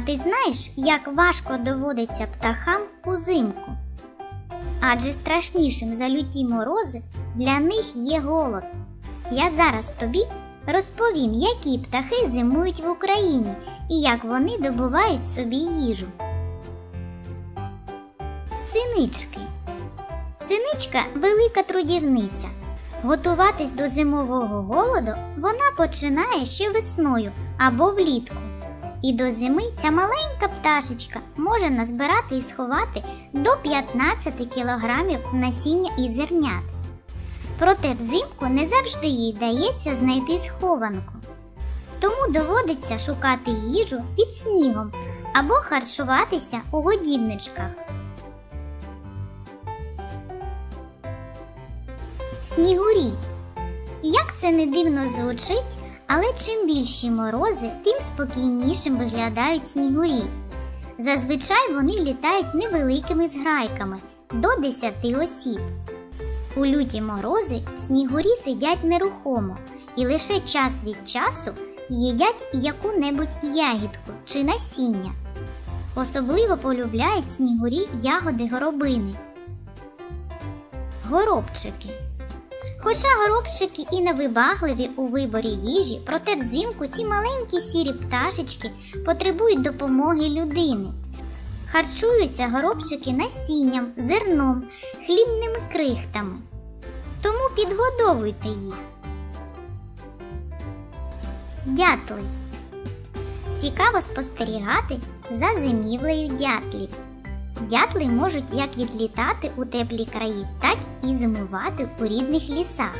ти знаєш, як важко доводиться птахам узимку? Адже страшнішим за люті морози для них є голод. Я зараз тобі розповім, які птахи зимують в Україні і як вони добувають собі їжу. Синички. Синичка велика трудівниця. Готуватись до зимового голоду вона починає ще весною або влітку. І до зими ця маленька пташечка може назбирати і сховати до 15 кілограмів насіння і зернят. Проте взимку не завжди їй вдається знайти схованку. Тому доводиться шукати їжу під снігом або харчуватися у годівничках. Снігурі. Як це не дивно звучить, але чим більші морози, тим спокійнішим виглядають снігурі. Зазвичай вони літають невеликими зграйками до 10 осіб. У люті морози снігурі сидять нерухомо і лише час від часу їдять яку-небудь ягідку чи насіння. Особливо полюбляють снігурі ягоди горобини. Горобчики. Хоча горобчики і невибагливі у виборі їжі, проте взимку ці маленькі сірі пташечки потребують допомоги людини. Харчуються горобчики насінням, зерном, хлібними крихтами. Тому підгодовуйте їх. Дятли. Цікаво спостерігати за зимівлею дятлів. Дятли можуть як відлітати у теплі краї, так і зимувати у рідних лісах.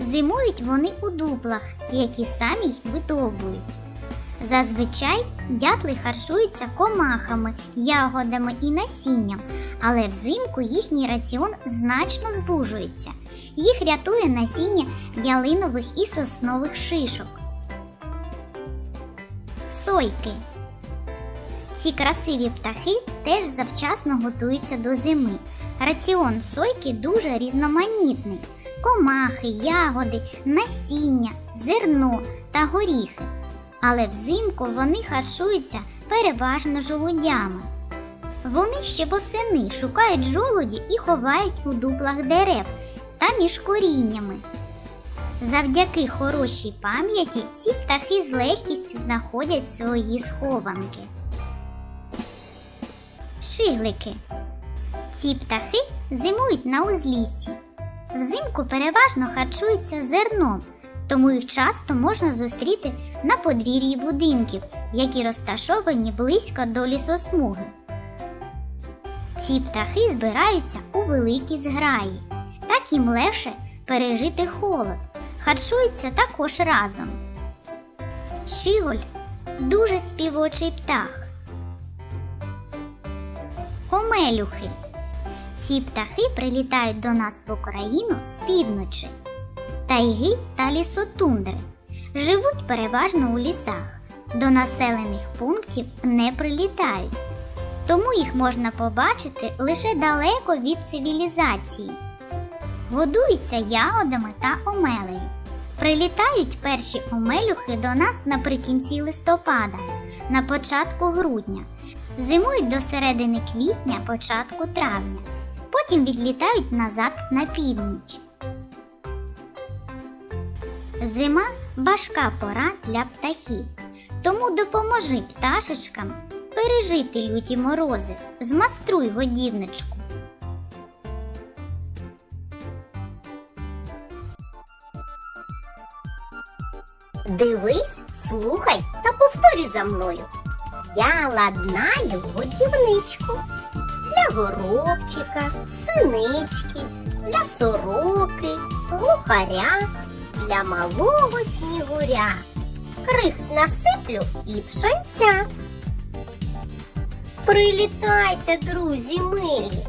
Зимують вони у дуплах, які самі й видовбують. Зазвичай дятли харчуються комахами, ягодами і насінням, але взимку їхній раціон значно звужується. Їх рятує насіння ялинових і соснових шишок. Сойки. Ці красиві птахи теж завчасно готуються до зими. Раціон сойки дуже різноманітний: комахи, ягоди, насіння, зерно та горіхи. Але взимку вони харчуються переважно жолудями. Вони ще восени шукають жолуді і ховають у дуплах дерев та між коріннями. Завдяки хорошій пам'яті ці птахи з легкістю знаходять свої схованки. Шиглики. Ці птахи зимують на узліссі. Взимку переважно харчуються зерном, тому їх часто можна зустріти на подвір'ї будинків, які розташовані близько до лісосмуги. Ці птахи збираються у великі зграї. Так їм легше пережити холод. Харчуються також разом. Щіголь дуже співочий птах. Омелюхи. Ці птахи прилітають до нас в Україну з півночі. Тайги та лісотундри. Живуть переважно у лісах. До населених пунктів не прилітають. Тому їх можна побачити лише далеко від цивілізації. Годуються ягодами та омелею. Прилітають перші омелюхи до нас наприкінці листопада, на початку грудня. Зимують до середини квітня, початку травня. Потім відлітають назад на північ. Зима важка пора для птахів. Тому допоможи пташечкам пережити люті морози. Змаструй годівничку. Дивись, слухай та повторюй за мною. Я ладнаю годівничку для горобчика, синички, для сороки, глухаря, для малого снігуря. Крихт насиплю і пшенця. Прилітайте, друзі милі,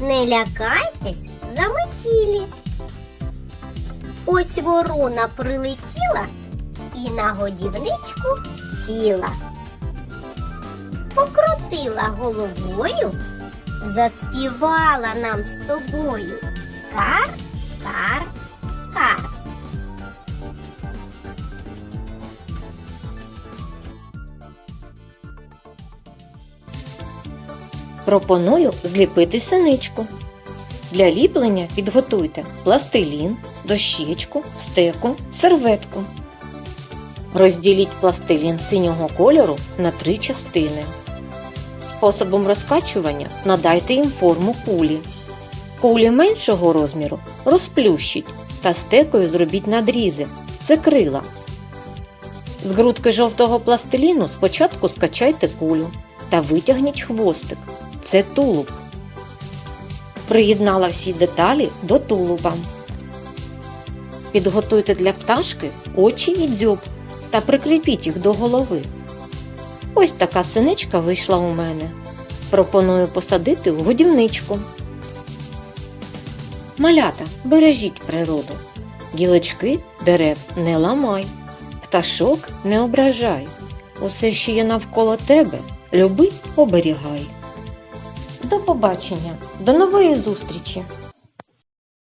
не лякайтесь заметілі. Ось ворона прилетіла і на годівничку сіла. Покрутила головою, заспівала нам з тобою. Кар, кар, кар. Пропоную зліпити синичку. Для ліплення підготуйте пластилін, дощечку, стеку, серветку. Розділіть пластилін синього кольору на три частини. Способом розкачування надайте їм форму кулі. Кулі меншого розміру розплющіть та стекою зробіть надрізи. Це крила. З грудки жовтого пластиліну спочатку скачайте кулю та витягніть хвостик. Це тулуб. Приєднала всі деталі до тулуба. Підготуйте для пташки очі і дзьоб та прикріпіть їх до голови. Ось така синичка вийшла у мене. Пропоную посадити у годівничку. Малята, бережіть природу. Гілочки дерев не ламай, пташок не ображай. Усе, що є навколо тебе, люби, оберігай. До побачення, до нової зустрічі!